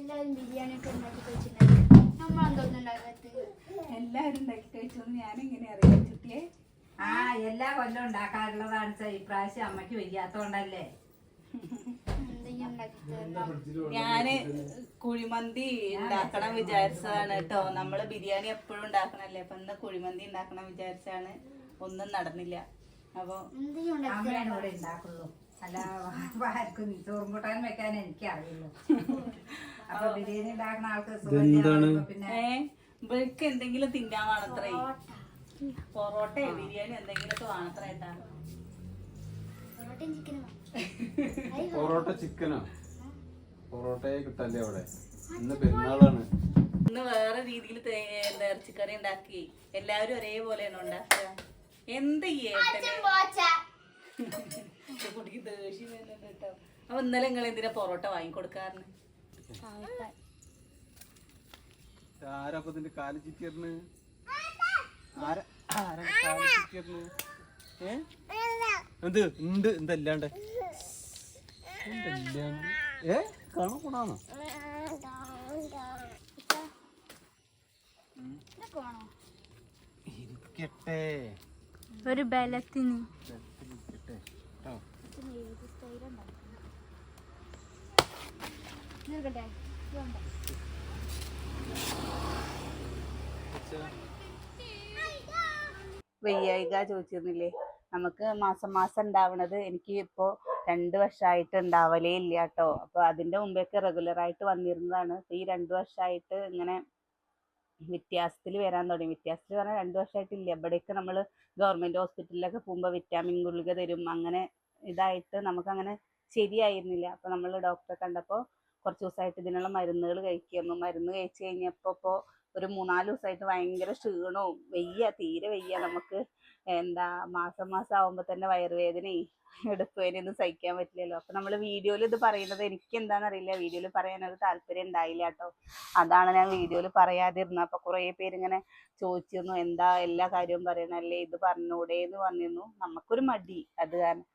എല്ലാവരും ബിരിയാണി ഒക്കെ ഉണ്ടാക്കി കഴിച്ചിട്ടുണ്ടായിരുന്നു നമ്മളെന്തോന്നും ഉണ്ടാക്കാത്തത്. എല്ലാവരും ഉണ്ടാക്കി കഴിച്ചു ഞാനിങ്ങനെ അറിയാം. ചുട്ടിയെ ആ എല്ലാ കൊല്ലം ഉണ്ടാക്കാറുള്ളതാണ് ഈ ഇപ്രാവശ്യം അമ്മയ്ക്ക് വയ്യാത്തോണ്ടല്ലേ? ഞാൻ കുഴിമന്തി ഉണ്ടാക്കണം വിചാരിച്ചതാണ് കേട്ടോ. നമ്മൾ ബിരിയാണി എപ്പോഴും ഉണ്ടാക്കണല്ലേ. അപ്പൊ ഇന്ന് കുഴിമന്തി ഉണ്ടാക്കണം വിചാരിച്ചാണ് ഒന്നും നടന്നില്ല. അപ്പൊ അമ്മയാണ് ഇവിടെ ഉണ്ടാക്കുള്ളൂ. അല്ല ആർക്കും ചോറും കൂട്ടാൻ വെക്കാൻ എനിക്ക് അറിയുള്ളൂ അപ്പൊ ബിരിയാണി ഉണ്ടാക്കുന്ന ആൾക്ക് സുഖം പിന്നെ ഇവർക്ക് എന്തെങ്കിലും തിന്നാൻ വേണത്രേ. പൊറോട്ടയോ ബിരിയാണി എന്തെങ്കിലുമൊക്കെ ചിക്കനും പൊറോട്ട ചിക്കനോ? പൊറോട്ടയെ കിട്ടല്ലേ അവിടെ? ഇന്ന് പെരുന്നാളാണ്. ഇന്ന് വേറെ രീതിയിൽ എന്താ ഇറച്ചിക്കറി ഉണ്ടാക്കി. എല്ലാവരും ഒരേപോലെയാണ് ഉണ്ടാക്കുക? എന്ത് ഏട്ടനെ? കുട്ടിക്ക് ദേഷ്യം വരുന്നുണ്ട് കേട്ടോ. അപ്പൊ ഇന്നലെ നിങ്ങൾ എന്തിനാ പൊറോട്ട വാങ്ങിക്കൊടുക്കാറുണ്ട് ആരപ്പ ഇതിന്റെ കാൽ ചിറ്റിയറിന് എന്ത്? ഉണ്ട് എന്തല്ലാണ്ട്? എന്തല്ലാണ്ട്? ഏ? കാണാണോ ഇരിക്കട്ടെ. ഒരു ബലത്തിന്. കേട്ടോ നിൽക്കട്ടെ വയ്യായിക ചോദിച്ചിരുന്നില്ലേ? നമുക്ക് മാസം മാസം ഉണ്ടാവണത് എനിക്ക് ഇപ്പോ രണ്ട് വർഷമായിട്ട് ഉണ്ടാവലേ ഇല്ല കേട്ടോ. അപ്പൊ അതിന്റെ മുമ്പേക്ക് റെഗുലർ ആയിട്ട് വന്നിരുന്നതാണ്. ഈ രണ്ട് വർഷമായിട്ട് ഇങ്ങനെ വ്യത്യാസത്തിൽ വരാൻ തുടങ്ങി. വ്യത്യാസത്തിൽ പറഞ്ഞാൽ രണ്ട് വർഷമായിട്ടില്ല ഇവിടേക്ക് നമ്മൾ ഗവൺമെന്റ് ഹോസ്പിറ്റലിലൊക്കെ പോകുമ്പോൾ വിറ്റാമിൻ ഗുളിക തരും. അങ്ങനെ ഇതായിട്ട് നമുക്കങ്ങനെ ശരിയായിരുന്നില്ല. അപ്പൊ നമ്മൾ ഡോക്ടറെ കണ്ടപ്പോൾ കുറച്ച് ദിവസമായിട്ട് ഇതിനുള്ള മരുന്നുകൾ കഴിക്കുന്നു. മരുന്ന് കഴിച്ച് കഴിഞ്ഞപ്പോൾ ഇപ്പോൾ ഒരു മൂന്നാൽ ദിവസമായിട്ട് ഭയങ്കര ക്ഷീണവും വെയ്യ തീരെ വെയ്യ. നമുക്ക് എന്താ മാസം മാസം ആവുമ്പോൾ തന്നെ വയറുവേദനയും എടുപ്പുവേനൊന്നും സഹിക്കാൻ പറ്റില്ലല്ലോ. അപ്പൊ നമ്മൾ വീഡിയോയിൽ ഇത് പറയുന്നത് എനിക്ക് എന്താണെന്നറിയില്ല വീഡിയോയിൽ പറയാനൊരു താല്പര്യം ഉണ്ടായില്ല കേട്ടോ. അതാണ് ഞാൻ വീഡിയോയിൽ പറയാതിരുന്നത്. അപ്പൊ കുറേ പേര് ഇങ്ങനെ ചോദിച്ചിരുന്നു എന്താ എല്ലാ കാര്യവും പറയണല്ലേ ഇത് പറഞ്ഞൂടെ എന്ന് പറഞ്ഞിരുന്നു. നമുക്കൊരു മടി. അത് കാരണം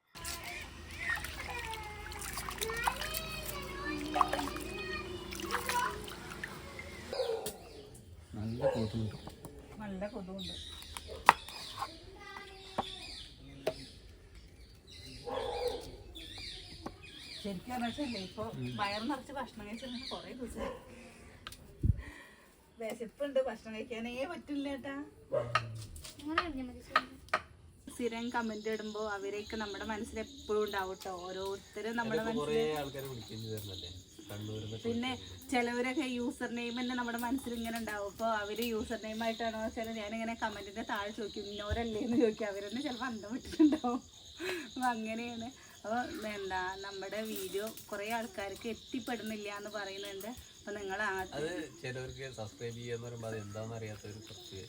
നല്ല കൊതുണ്ട് നല്ല കൊതുണ്ട് ശരിക്കും പറഞ്ഞല്ലേ ഇപ്പൊ വയറ് നിറച്ച് ഭക്ഷണം കഴിച്ചിട്ട് കൊറേ ദിവസം. വിശപ്പുണ്ട് ഭക്ഷണം കഴിക്കാനേ പറ്റില്ല ഏട്ടാ അങ്ങനെ കഴിഞ്ഞാൽ മതി സുഖം. സ്ഥിരം കമന്റ് ഇടുമ്പോ അവരെയൊക്കെ നമ്മുടെ മനസ്സിൽ എപ്പോഴും ഉണ്ടാവും കേട്ടോ ഓരോരുത്തരും നമ്മുടെ മനസ്സിൽ പിന്നെ ചിലവരൊക്കെ യൂസർ നെയിം തന്നെ നമ്മുടെ മനസ്സിൽ ഇങ്ങനെ ഉണ്ടാവും. അപ്പോൾ അവർ യൂസർ നെയിം ആയിട്ടാണോ ചില ഞാനിങ്ങനെ കമന്റിന്റെ താഴെ ചോദിക്കും ഇന്നോരല്ലേ? എന്ന് ചോദിക്കും. അവരെന്നെ ചിലപ്പോൾ അന്തം വിട്ടിട്ടുണ്ടാവും. അപ്പൊ അങ്ങനെയാണ്. അപ്പോൾ എന്താ നമ്മുടെ വീഡിയോ കുറേ ആൾക്കാർക്ക് എത്തിപ്പെടുന്നില്ല എന്ന് പറയുന്നുണ്ട്. അപ്പൊ നിങ്ങൾ അത് ചിലവർക്ക് സബ്സ്ക്രൈബ് ചെയ്യാന്ന് പറയുമ്പോൾ അത് എന്താണെന്ന് അറിയാത്തവർ കുറച്ച്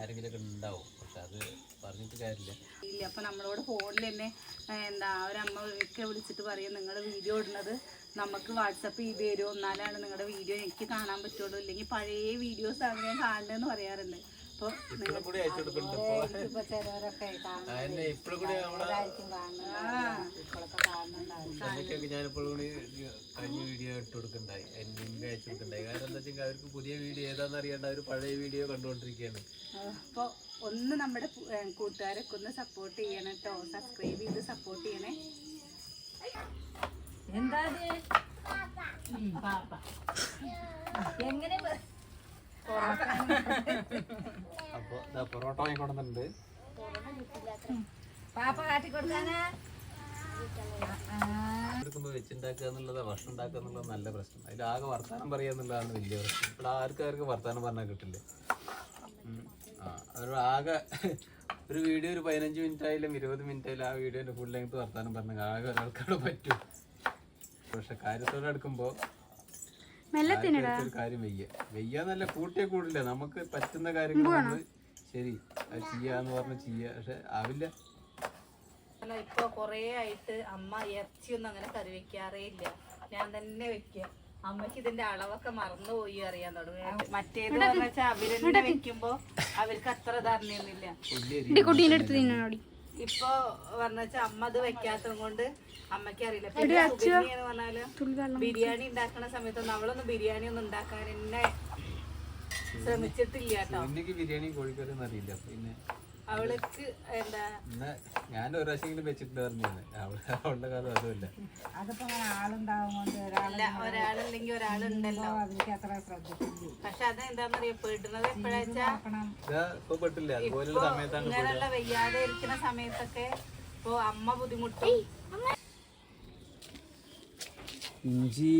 ആരെങ്കിലുമൊക്കെ ഉണ്ടാവും. പക്ഷെ അത് പറഞ്ഞിട്ട് കാര്യമില്ല. ഇല്ല അപ്പൊ നമ്മളോട് ഫോണിൽ തന്നെ എന്താ ഒരമ്മ ഒക്കെ വിളിച്ചിട്ട് പറയും നിങ്ങൾ വീഡിയോ ഇടുന്നത് നമുക്ക് വാട്സപ്പ് ചെയ്ത് തരുമോ? എന്നാലാണ് നിങ്ങളുടെ വീഡിയോ എനിക്ക് കാണാൻ പറ്റുള്ളൂ. ഇല്ലെങ്കിൽ പഴയ വീഡിയോസ് ആണ് ഞാൻ കാണുന്നതെന്ന് പറയാറുണ്ട്. അപ്പോൾ കഴിഞ്ഞ വീഡിയോ ഇട്ട് കൊടുക്കണ്ടായി അതിന് ലിങ്ക് അയച്ചു കൊടുക്കണ്ടായി കാരണം എന്താ വെച്ചാൽ അവർക്ക് പുതിയ വീഡിയോ ഏതാണെന്ന് അറിയാണ്ട് അവർ പഴയ വീഡിയോ കണ്ടുകൊണ്ടിരിക്കുകയാണ്. അപ്പോൾ ഒന്ന് നമ്മുടെ കൂട്ടുകാരൊക്കെ ഒന്ന് സപ്പോർട്ട് ചെയ്യണം കേട്ടോ സബ്സ്ക്രൈബ് ചെയ്ത് സപ്പോർട്ട് ചെയ്യണേ. എന്താ. എങ്ങനെ പൊറോട്ട വാങ്ങിക്കൊണ്ടുണ്ട് പാപ്പ കാട്ടിക്കൊടുക്കാനാ? എടുക്കുമ്പോൾ വെച്ചുണ്ടാക്കുക എന്നുള്ളത് ഭക്ഷണം ഉണ്ടാക്കുക എന്നുള്ളത് നല്ല പ്രശ്നം. അതിൽ ആകെ വർത്താനം പറയുക എന്നുള്ളതാണ് വലിയ പ്രശ്നം. ഇവിടെ ആർക്കും ആർക്കും വർത്താനം പറഞ്ഞാൽ കിട്ടില്ല. ഒരു ആകെ ഒരു വീഡിയോ ഒരു പതിനഞ്ച് മിനിറ്റ് ആയാലും ഇരുപത് മിനിറ്റ് ആയാലും ആ വീഡിയോന്റെ ഫുൾ ലെങ്ത് വർത്താനം പറഞ്ഞു ആകെ ഒരാൾക്കാട് പറ്റും. പക്ഷെ കാര്യത്തോടെ എടുക്കുമ്പോൾ ഒരു കാര്യം വയ്യ. വയ്യ എന്നല്ല കൂട്ടിയേ കൂടില്ല. നമുക്ക് പറ്റുന്ന കാര്യങ്ങൾ ശരി അത് ചെയ്യാന്ന് പറഞ്ഞ് ചെയ്യാ. പക്ഷെ ആവില്ല. അല്ല ഇപ്പൊ കൊറേ ആയിട്ട് അമ്മ ഇറച്ചിയൊന്നും അങ്ങനെ കറി വെക്കാറേ ഇല്ല. ഞാൻ തന്നെ വെക്കുക അമ്മയ്ക്ക് ഇതിന്റെ അളവൊക്കെ മറന്നുപോയി അറിയാൻ തുടങ്ങി. മറ്റേത് വെച്ചാൽ അവരെന്നെ വെക്കുമ്പോ അവർക്ക് അത്ര ധാരണയൊന്നുമില്ല കുട്ടീന്റെ അടുത്ത് ഇപ്പൊ പറഞ്ഞാ അമ്മ അത് വെക്കാത്തത് കൊണ്ട് അമ്മയ്ക്ക് അറിയില്ല. പിന്നെ പറഞ്ഞാൽ ബിരിയാണി ഉണ്ടാക്കുന്ന സമയത്ത് നമ്മളൊന്നും ബിരിയാണി ഒന്നും ഉണ്ടാക്കാൻ എന്നെ ശ്രമിച്ചിട്ടില്ല കേട്ടോ. ബിരിയാണി കോഴിക്കറി അറിയില്ല. പിന്നെ അവൾക്ക് എന്താ? ഞാൻ ഒരു പ്രാവശ്യം വെച്ചിട്ടുണ്ട് പറഞ്ഞാണ് അവളെ അവളുടെ കാലം അതുമില്ല. അതിപ്പോ അങ്ങനെ ആളുണ്ടാവും കൊണ്ട് ഒരാൾ അല്ല ഒരാളില്ലെങ്കിൽ ഒരാളുണ്ടല്ലോ. അതിലേക്ക് അത്ര ശ്രദ്ധിക്കില്ല പക്ഷെ അത് എന്താന്നറിയോ പെടുന്നത് എപ്പോഴാച്ചാ? നോക്കണം. ഇതാ ഇപ്പൊ പെട്ടില്ല? അതുപോലുള്ള സമയത്താണ് ഇങ്ങനെയുള്ള വയ്യാതെ ഇരിക്കുന്ന സമയത്തൊക്കെ ഇപ്പൊ അമ്മ ബുദ്ധിമുട്ടി. ഇഞ്ചി.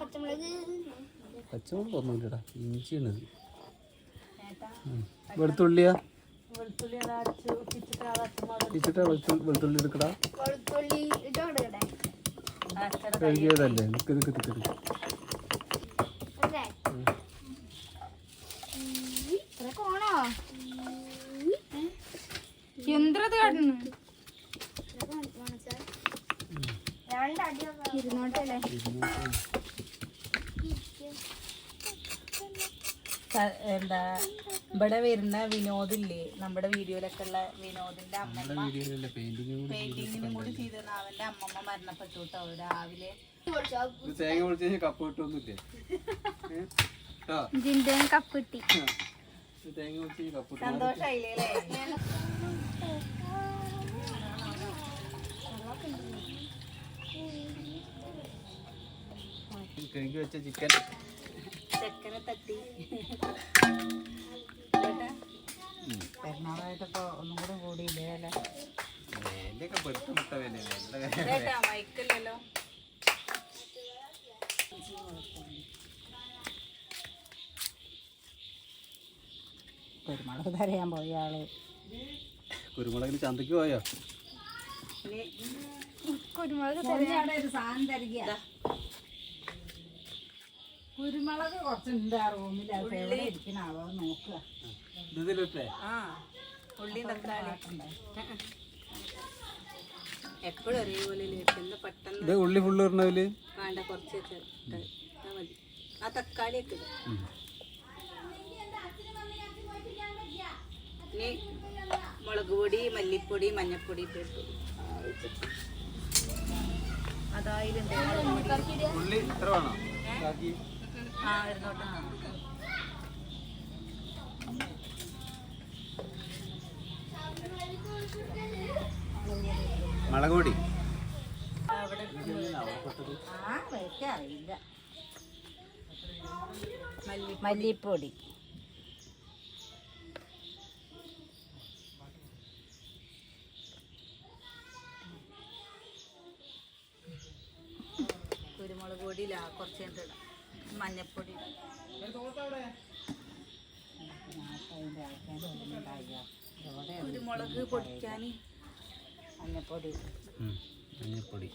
പച്ചമുളക്. പച്ചമുളക് ഇഞ്ചിയാണ് വെളുത്തുള്ളിയാ ഇച്ചിട്ടാ വെളുത്തുള്ളി എടുക്കടാ. കഴുകിയതല്ലേ? നിക്ക് നിക്ക് നിക്ക് നിക്ക്. എന്തത് കാട്ടുന്നു? ഇരുന്നോട്ടല്ലേ എന്താ ഇവിടെ വരുന്ന വിനോദില്ലേ? നമ്മുടെ വീഡിയോയിലൊക്കെ ഉള്ള വിനോദിന്റെ അമ്മമ്മ. പെയിന്റിങ്ങിനും കൂടി ചെയ്തിരുന്ന അവന്റെ അമ്മമ്മ മരണപ്പെട്ടു കേട്ടോ രാവിലെ. തേങ്ങ പൊളിച്ച് കപ്പ് കിട്ടൊന്നുമില്ലേ? കേട്ടോ കപ്പ് കിട്ടി തേങ്ങ പൊളിച്ച് കപ്പ് കിട്ടും സന്തോഷായില്ലേ കഴുകി വെച്ച ചിക്കൻ ചെക്കനെ തട്ടി. പെരുന്നാളായിട്ടിപ്പോ ഒന്നും കൂടെ കൂടിയില്ലേ മയക്കില്ലല്ലോ. പെരുമാൾ തരയാൻ പോയ ആൾ. കുരുമുളകിന് ചന്തക്ക് പോയോ? ഇനി കുരുമുളക് ഒരു സാധനം തരിക കുരുമുളക് കുറച്ചുണ്ട് ആ റൂമിൽ അത് എവിടെ ഇരിക്കുന്ന ആളോ നോക്കുക ഇതിലിട്ടേ. ആ ഉള്ളി തക്കാളി. എപ്പോഴും ഒരേപോലെ ഇന്ന് പെട്ടെന്ന് ഇത് ഉള്ളി ഫുള്ള് ഇടണതിൽ. വേണ്ട കുറച്ച് വെച്ചാൽ മതി. ആ തക്കാളി. ഇനി മുളക് പൊടി മല്ലിപ്പൊടി മഞ്ഞപ്പൊടി ഇട്ട് ഇട്ടു. അതായിട്ടുണ്ട് ഉള്ളി. ഇത്ര വേണോ? ബാക്കി ആ ഇരുന്നോട്ടെ. മല്ലിപ്പൊടി. കുരുമുളക് പൊടിയിലാ കുറച്ച് നേരത്തെ ഇടാം. മഞ്ഞപ്പൊടി. കുരുമുളക് പൊടിക്കാൻ മഞ്ഞപ്പൊടി. മഞ്ഞപ്പൊടി.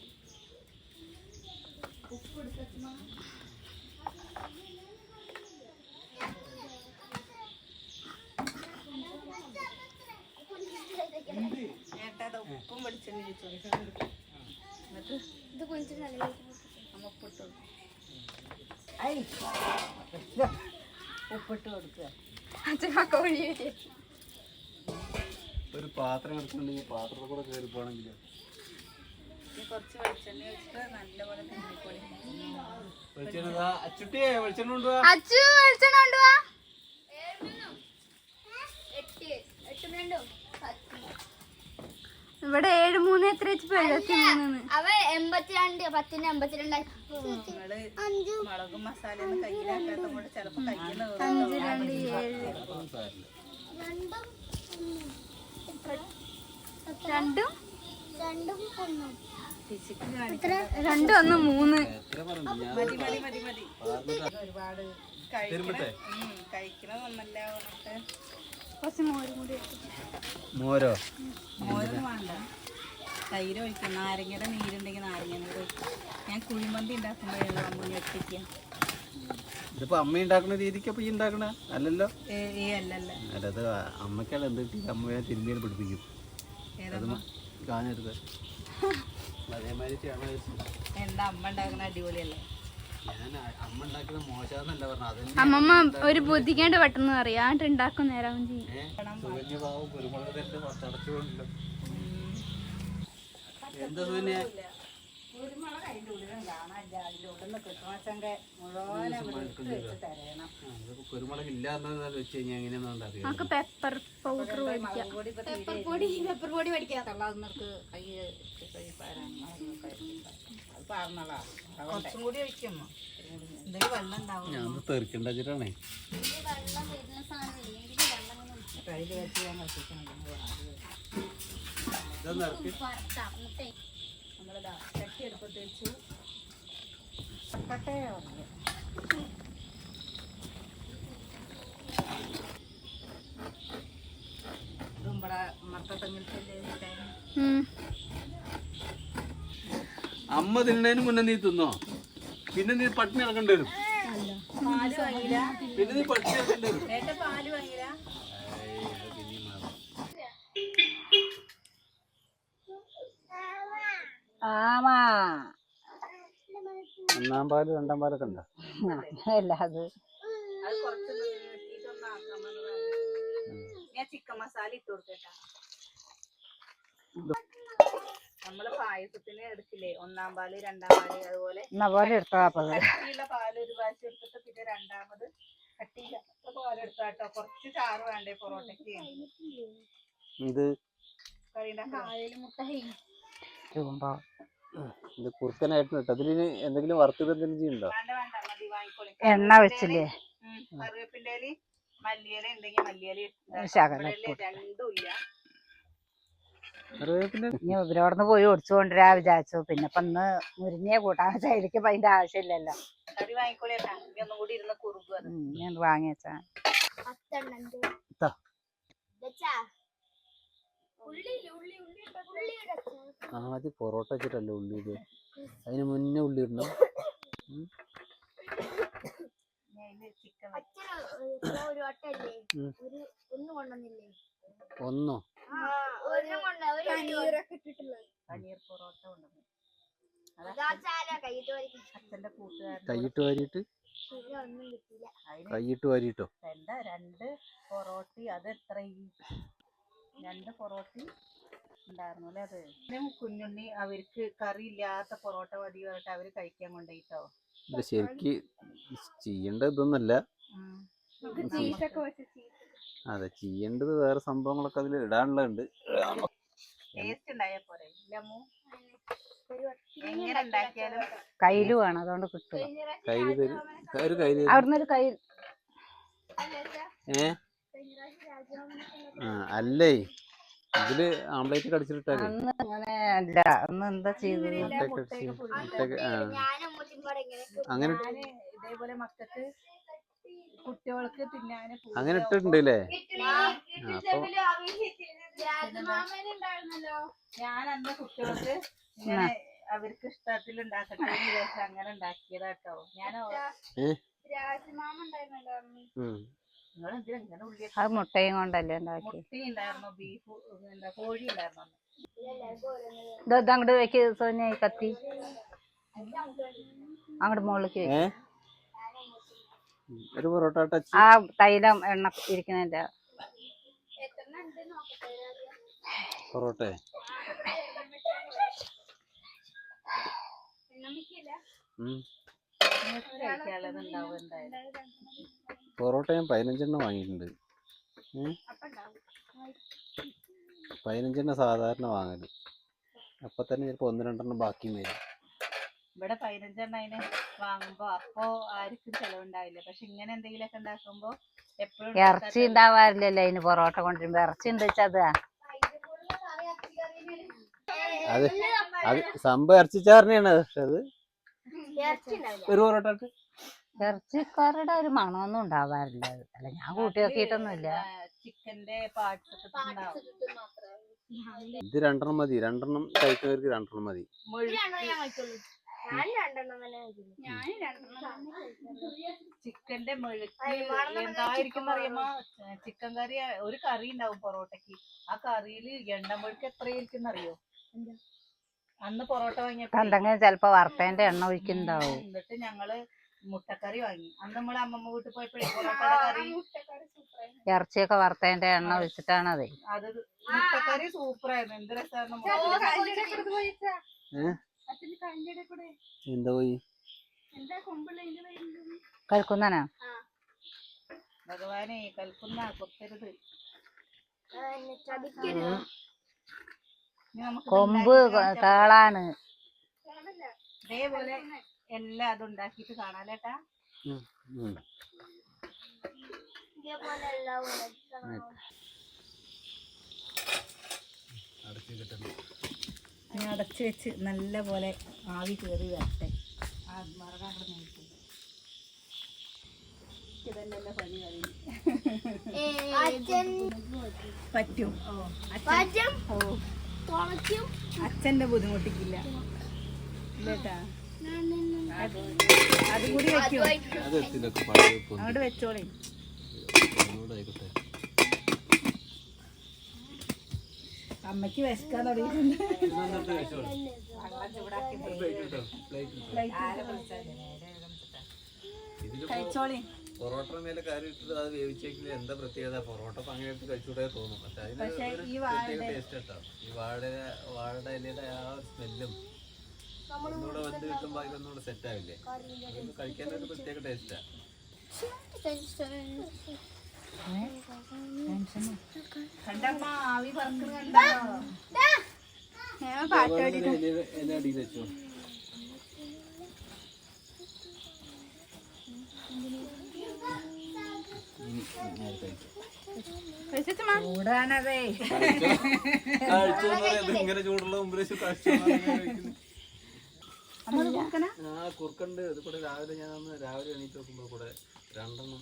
ഏട്ടാ അത് ഉപ്പും വെളിച്ചെണ്ണ ചോദിച്ചു എന്നിട്ട് ഇത് കുളിച്ച് നല്ല നമ്മ ഉപ്പിട്ട് ഉപ്പിട്ട് കൊടുക്കുക. ഒരു പാത്രം എടുക്കുന്നുണ്ടെങ്കിൽ പാത്രത്തിൽ കൂടെ കയറി പോകണമെങ്കിൽ കുറച്ച് വെളിച്ചെണ്ണ ഒഴിച്ചിട്ട് നല്ലപോലെ വെളിച്ചെണ്ണ വെളിച്ചെണ്ണ കൊണ്ടുപോവാ ഇവിടെ ഏഴ് മൂന്ന് എത്ര വെച്ച് എഴുപത്തി മൂന്ന് അവ എൺപത്തിരണ്ട് പത്തിന് എൺപത്തിരണ്ട് മുളകും അഞ്ച് രണ്ട് ഏഴ്. രണ്ടും? രണ്ടും ഒന്ന്. മൂന്ന്. ഒരുപാട് കഴിക്കണം കുറച്ച് മോരും മോരോ? വേണ്ട. തൈര് ഒഴിക്കാം. നാരങ്ങയുടെ നീരുണ്ടെങ്കിൽ നാരങ്ങ നീര് ഒഴിക്കാം. ഞാൻ കുഴിമന്തി അമ്മ ഞെട്ടിക്കുക ഇതിപ്പോ അമ്മ ഉണ്ടാക്കുന്ന രീതിക്ക് അപ്പൊ ഈ ഉണ്ടാക്കണ? അല്ലല്ലോ? ഏ ഏ അല്ലല്ല. അല്ലത് അമ്മക്കല്ല എന്ത് കിട്ടി? അമ്മയെ തിരുമ്മിയാൽ പിടിപ്പിക്കും. ഏതമ്മ അതേമാതിരി അമ്മ ഉണ്ടാക്കുന്ന അടിപൊളിയല്ലേ? അമ്മമ്മ ഒരു ബുദ്ധിക്കേണ്ട പെട്ടെന്ന് അറിയാണ്ട് ഉണ്ടാക്കും നേരം ചെയ്യും. കുരുമുളക് തെറ്റ് പത്തടച്ചുകൊണ്ടല്ലോ എന്താ സുകന്യ? കുരുമുളക് അതിന്റെ ഉള്ളിലും കാണാനില്ല അതിന്റെ ഉള്ളിൽ നിന്ന് കിട്ടണച്ചെങ്കിൽ മുഴുവനെ വൃത്തി വെച്ച് തരയണം കുരുമുളക് ഇല്ല എന്നത് വെച്ച് കഴിഞ്ഞാൽ എങ്ങനെയാണെന്ന് അറിയാം നമുക്ക് പെപ്പർ പൗഡർ പെപ്പർ പൊടി പെപ്പർ പൊടി മേടിക്കാം തള്ളാവുന്നവർക്ക് കുറച്ചും കൂടി എന്തെങ്കിലും വെള്ളം ഉണ്ടാവും. ഞാൻ തെറിക്കണ്ട വെച്ചിട്ടാണേ കയ്യിൽ വെച്ച് കളിപ്പിക്കണം ഇതൊന്ന് ഇറക്കി നമ്മളിതാ ചട്ടി എടുപ്പത്ത് വെച്ചു കട്ടേ പറഞ്ഞു ഇതും ഇവിടെ മത്തത്തെങ്ങിലത്തെ ഉം. അമ്മ തിന്നതിന് മുന്നേ നീ തിന്നോ? പിന്നെ നീ പട്ടിണി ഇറക്കേണ്ടി വരും. പിന്നെ നീ പട്ടിണി ഇറക്കേണ്ടി വരും. ഒന്നാം പാൽ രണ്ടാം പാലൊക്കെ ഉണ്ടോ? അല്ല അത്. ചിക്കൻ മസാല ഇട്ട് കൊടുക്കട്ടാ പായസത്തിന് എടുക്കില്ലേ ഒന്നാം പാൽ രണ്ടാം പാൽ അതുപോലെ പോലെ അത്. കട്ടിയുള്ള പാൽ ഒരു പ്രാവശ്യം എടുത്തിട്ട് പിന്നെ രണ്ടാമത് കട്ടിയില്ല. പാൽ എടുത്താട്ടോ കുറച്ച് ചാറ് വേണ്ടേ പൊറോട്ടയ്ക്ക്? ഇത് ഇത് കുറുക്കനായിട്ട് ഇട്ട് അതിന് എന്തെങ്കിലും വറുത്തിട്ട് എന്തെങ്കിലും ചെയ്യണ്ടോ? വേണ്ട വേണ്ട. മതി വാങ്ങിക്കോളി. എണ്ണ വെച്ചില്ലേ? കറിവേപ്പിന്റെ ഇല മല്ലിയില ഉണ്ടെങ്കിൽ മല്ലിയില രണ്ടും ഇല്ല. ഇനി ഇവരോടൊന്ന് പോയി ഒടിച്ചു കൊണ്ടുവരാ വിചാരിച്ചു. പിന്നെ ഇപ്പൊ ഇന്ന് മുരിഞ്ഞേ കൂട്ടാൻ വെച്ചാൽ എനിക്ക് ഇപ്പൊ അതിന്റെ ആവശ്യമില്ലല്ലോ. ഞാൻ വാങ്ങി വെച്ചാ. ആദ്യം പൊറോട്ട വെച്ചിട്ടല്ലേ ഉള്ളി ഇത് അതിന് മുന്നേ ഉള്ളി ഇടണം. ചിക്കൻ ഒരു വട്ടല്ലേ? ഒന്ന് കൊണ്ടുവന്നില്ലേ? ഒന്നോ? കൈയിട്ട് വാരിയിട്ട്? ഒന്നും കിട്ടില്ല. അതിന് കൈയിട്ട് വാരിയിട്ടോ എന്താ രണ്ട് പൊറോട്ടി അത് എത്ര രണ്ട് പൊറോട്ടി ഉണ്ടായിരുന്നു അല്ലേ അത്? കുഞ്ഞുണ്ണി അവർക്ക് കറി ഇല്ലാത്ത പൊറോട്ട മതി പറഞ്ഞിട്ട് അവർ കഴിക്കാൻ കൊണ്ടോ ഇത് ശരിക്ക് ചെയ്യേണ്ട ഇതൊന്നല്ല ചീസൊക്കെ വെച്ച് ചീസ് അതെ ചെയ്യേണ്ടത് വേറെ സംഭവങ്ങളൊക്കെ അതിൽ ഇടാനുള്ളതുണ്ട്. ടേസ്റ്റ് ആണ് കയ്യിൽ അതുകൊണ്ട് കിട്ടും കയ്യിൽ തരും. ഒരു കയ്യിൽ അവിടുന്ന് ഒരു കൈ ഏ? ആ അല്ലേ? ഇതിൽ ആംപ്ലേറ്റ് കടിച്ചിട്ടാ അല്ല അന്ന് എന്താ ചെയ്തത്? അങ്ങനെ ഇതേപോലെ മക്കൾക്ക് കുട്ടികൾക്ക് തിന്നാന് അങ്ങനെ ഇട്ടിട്ടുണ്ട് അല്ലേ ഞാൻ അന്ന് കുട്ടികൾക്ക് ഇങ്ങനെ അവർക്ക് ഇഷ്ടത്തിൽ ഉണ്ടാക്കട്ടെ അങ്ങനെ ഉണ്ടാക്കിയതാട്ടോ. ഞാൻ അത് മുട്ടയും കൊണ്ടല്ലേ ഉണ്ടാക്കി ബീഫ് എന്താ കോഴി ഉണ്ടായിരുന്നു ഇത് അങ്ങോട്ട് വെക്ക് സോനിയായി കത്തി? അങ്ങോട്ട് മുകളിലേക്ക് വെക്ക്. ഒരു പൊറോട്ട ടച്ച് ആ തൈലം എണ്ണ ഇരിക്കുന്നതിന്റെ. പൊറോട്ട. പൊറോട്ട ഞാൻ പതിനഞ്ചെണ്ണം വാങ്ങിയിട്ടുണ്ട്. പതിനഞ്ചെണ്ണം സാധാരണ വാങ്ങൽ. അപ്പൊ തന്നെ ചിലപ്പോ ഒന്ന് രണ്ടെണ്ണം ബാക്കി വരും. ഇവിടെ പതിനഞ്ചെണ്ണം അതിന് വാങ്ങുമ്പോ അപ്പോ ആർക്കും ചെലവുണ്ടാവില്ല. പക്ഷെ ഇങ്ങനെ എന്തെങ്കിലുമൊക്കെ ഉണ്ടാക്കുമ്പോ എപ്പോഴും ഇറച്ചി ഉണ്ടാവാറില്ലല്ലോ അതിന് പൊറോട്ട കൊണ്ടുവരുമ്പോ. ഇറച്ചി ഉണ്ട് വെച്ചാ അതാ? അത് അത് സംഭവം ഇറച്ചിച്ചാറിനെയാണ് പക്ഷെ അത് ഇറച്ചി ഒരു പൊറോട്ട ഇറച്ചിക്കാരുടെ ഒരു മണമൊന്നും ഉണ്ടാവാറില്ല. അല്ല ഞാൻ കൂട്ടി നോക്കിയിട്ടൊന്നുമില്ല. ചിക്കന്റെ പാർട്സ് ഇത് രണ്ടെണ്ണം മതി. രണ്ടെണ്ണം കഴിക്കുന്നവർക്ക് രണ്ടെണ്ണം മതി. ചിക്കന്റെ മെഴുക്ക് എന്തായിരിക്കും അറിയുമ്പോ ചിക്കൻ കറി ഒരു കറി ഉണ്ടാവും പൊറോട്ടക്ക് ആ കറിയിൽ എണ്ണ മെഴുക്ക് എത്രയായിരിക്കും അറിയോ? അന്ന് പൊറോട്ട വാങ്ങിയപ്പോ എന്തെങ്കിലും ചിലപ്പോ വറുത്തതിന്റെ എണ്ണ ഒഴിക്കുന്നുണ്ടാവും. എന്നിട്ട് ഞങ്ങൾ മുട്ടക്കറി വാങ്ങി. അന്ന് നമ്മൾ അമ്മമ്മ വീട്ടിൽ പോയപ്പോഴേ പൊറോട്ടയുടെ കറി ഇറച്ചിയൊക്കെ വറുത്തതിന്റെ എണ്ണ ഒഴിച്ചിട്ടാണത്. അത് മുട്ടക്കറി സൂപ്പറായിരുന്നു. എന്ത് രസമായിരുന്നു എന്താ പോയി? കഴിക്കുന്നനാ ഭഗവാനെ കൽക്കുന്ന കൊത്തരുത്. ചതിക്കരുത് ഇനി നമുക്ക് കൊമ്പ് കേളാണ് ഇതേപോലെ എല്ലാം അത് ഉണ്ടാക്കിട്ട് കാണാലേട്ടാ. ഇതേപോലെ എല്ലാം ഉണ്ടാക്കണം. അടച്ചു കിട്ടണം ഇനി അടച്ച് വെച്ച് നല്ല പോലെ ആവി കയറി വരട്ടെ. ആ നോക്കി പറ്റും. അച്ഛന്റെ ബുദ്ധിമുട്ടിക്കില്ല. ഇല്ലേട്ടാ? അതും കൂടി വെക്കും. അങ്ങോട്ട് വെച്ചോളേ ഒന്നുകൂടെ ആയിക്കോട്ടെ അമ്മയ്ക്ക് വിശക്കാൻ തുടങ്ങിയിട്ടുണ്ട്. കഴിച്ചോളൂ. പൊറോട്ട മേലെ കാര്യം ഇട്ടിട്ട് അത് വേവിച്ചെങ്കിൽ എന്താ പ്രത്യേകത? പൊറോട്ട അങ്ങനെ എടുത്ത് കഴിച്ചൂടെ തോന്നും. പക്ഷെ അതിന് ഒരു ഈ പ്രത്യേക ടേസ്റ്റ് കേട്ടോ ഈ വാഴ വാഴയുടെ ഇലയുടെ ആ സ്മെല്ലും ഒന്നുകൂടെ വന്ന് കിട്ടുമ്പോ അതിനൊന്നുകൂടെ സെറ്റ് ആവില്ലേ? കഴിക്കാനൊരു കഴിക്കാൻ ഒരു പ്രത്യേക ടേസ്റ്റാ ഇങ്ങനെ ചൂടുള്ള മുമ്പിലേക്ക് കഴിച്ചു കുറുക്കുണ്ട് ഇത് കൂടെ രാവിലെ ഞാൻ രാവിലെ എണീറ്റ് നോക്കുമ്പോ കൂടെ രണ്ടെണ്ണം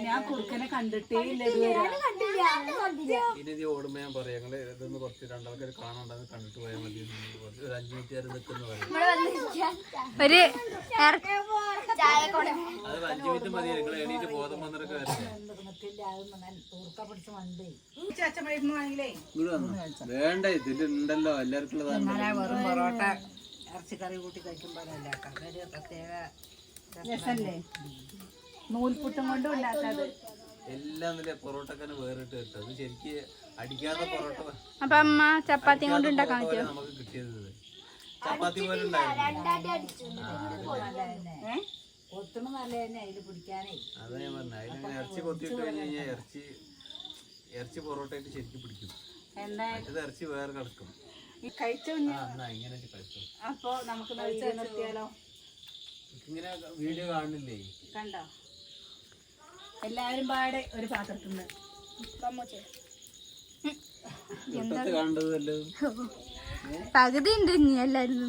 ഞാൻ കണ്ടിട്ടേ ഒരു അത് നിങ്ങൾ വേണ്ട ഇതിൽ ഉണ്ടല്ലോ എല്ലാവർക്കും പൊറോട്ട ഇറച്ചിക്കറി കൂട്ടി കഴിക്കുമ്പോഴല്ല? പ്രത്യേക രസല്ലേ? നൂൽപുട്ടും കൊണ്ടും ഉണ്ടാക്കാതെ എല്ലാം ഇതിലെ പൊറോട്ടക്കാന് വേറിട്ട് കിട്ടും. അത് ശരിക്ക് അടിക്കാത്ത പൊറോട്ട അപ്പൊ അമ്മ ചപ്പാത്തി കൊണ്ട് ഉണ്ടാക്കാൻ പോലെ നമുക്ക് കിട്ടിയത്. ചപ്പാത്തി പോലെ ഉണ്ടായിരുന്നു. ഏഹ് കൊത്തുമ്പോ നല്ല തന്നെ. അതിൽ പിടിക്കാനേ. അതാ ഞാൻ പറഞ്ഞ. അതിനങ്ങനെ ഇറച്ചി കൊത്തിയിട്ട് കഴിഞ്ഞ് കഴിഞ്ഞാൽ ഇറച്ചി ഇറച്ചി പൊറോട്ടയായിട്ട് ശരിക്കും പിടിക്കും. എന്താ? മറ്റേത് ഇറച്ചി വേറെ കിടക്കും. കഴിച്ച അപ്പൊ നമുക്ക് നിർത്തിയാലോ? ഇങ്ങനെ വീഡിയോ കാണുന്നില്ലേ? കണ്ടോ? എല്ലാവരും പാടെ ഒരു പാത്രത്തിൽ പകുതി ഉണ്ട് ഇനി എല്ലാരും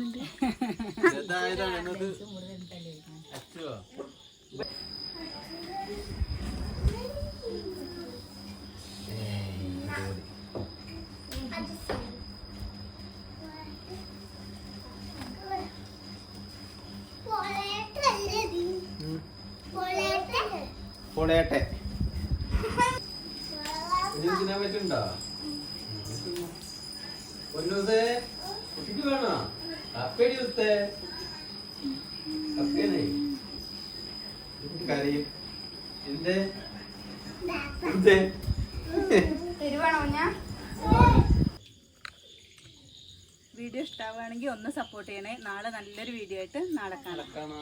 തിന്നാൻ പറ്റുണ്ടോ പൊന്നൂസേ കുട്ടിക്ക് വേണോ? കപ്പേടി ഉത്തേ കപ്പേനെ? കരയും. എന്തേ? എന്തേ? തരുവാണോ വീഡിയോ ഇഷ്ടാവുകയാണെങ്കിൽ ഒന്ന് സപ്പോർട്ട് ചെയ്യണേ. നാളെ നല്ലൊരു വീഡിയോ ആയിട്ട് നാളെ കാണാം. നടക്കണ